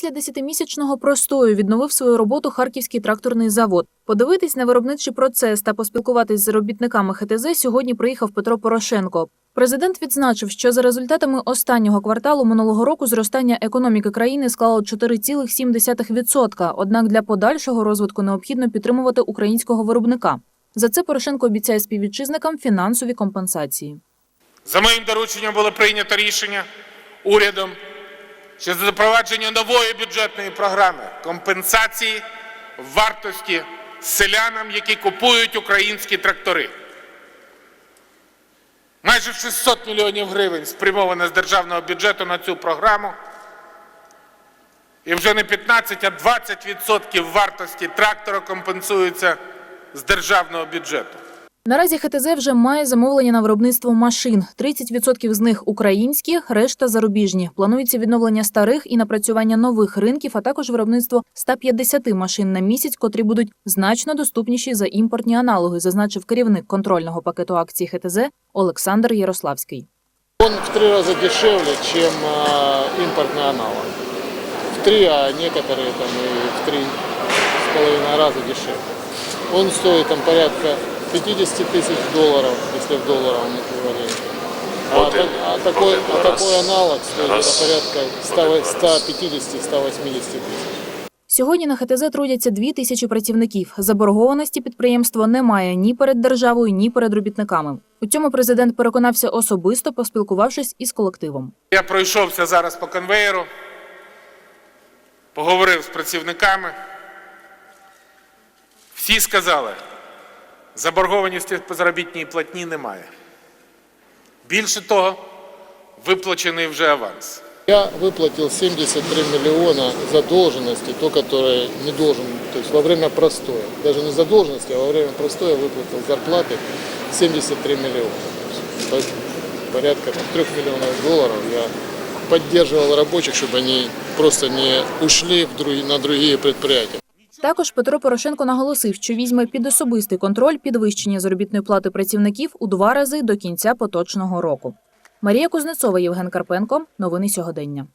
Після десятимісячного простою відновив свою роботу Харківський тракторний завод. Подивитись на виробничий процес та поспілкуватись з робітниками ХТЗ сьогодні приїхав Петро Порошенко. Президент відзначив, що за результатами останнього кварталу минулого року зростання економіки країни склало 4,7%. Однак для подальшого розвитку необхідно підтримувати українського виробника. За це Порошенко обіцяє співвітчизникам фінансові компенсації. За моїм дорученням було прийнято рішення урядом щодо запровадження нової бюджетної програми компенсації вартості селянам, які купують українські трактори. Майже 600 мільйонів гривень спрямовано з державного бюджету на цю програму. І вже не 15, а 20% вартості трактора компенсуються з державного бюджету. Наразі ХТЗ вже має замовлення на виробництво машин. 30% з них українські, решта зарубіжні. Планується відновлення старих і напрацювання нових ринків, а також виробництво 150 машин на місяць, котрі будуть значно доступніші за імпортні аналоги, зазначив керівник контрольного пакету акцій ХТЗ Олександр Ярославський. Он в три раза дешевле, чем а, импортный аналог. В три, а некоторые там и в три с половиной раза дешевле. Он стоит там порядка 50 тысяч долларов, если в долларовом эквиваленте. А, Вот так- а такой, а раз. такой аналог стоит Раз. это порядка 150-180 тысяч. Сьогодні на ХТЗ трудяться дві тисячі працівників. Заборгованості підприємство не має ні перед державою, ні перед робітниками. У цьому президент переконався особисто, поспілкувавшись із колективом. Я пройшовся зараз по конвеєру, поговорив з працівниками. Всі сказали, заборгованості по заробітній платні немає. Більше того, виплачений вже аванс. Я выплатил 73 миллиона задолженности, то, которое не должен, то есть во время простоя. Даже не задолженности, а во время простоя выплатил зарплаты 73 миллиона. То есть порядка там, 3 миллионов долларов я поддерживал рабочих, чтобы они просто не ушли в други- на другие предприятия. Також Петро Порошенко наголосив, що візьме під особистий контроль підвищення заробітної плати працівників у два рази до кінця поточного року. Марія Кузнецова, Євген Карпенко. Новини сьогодення.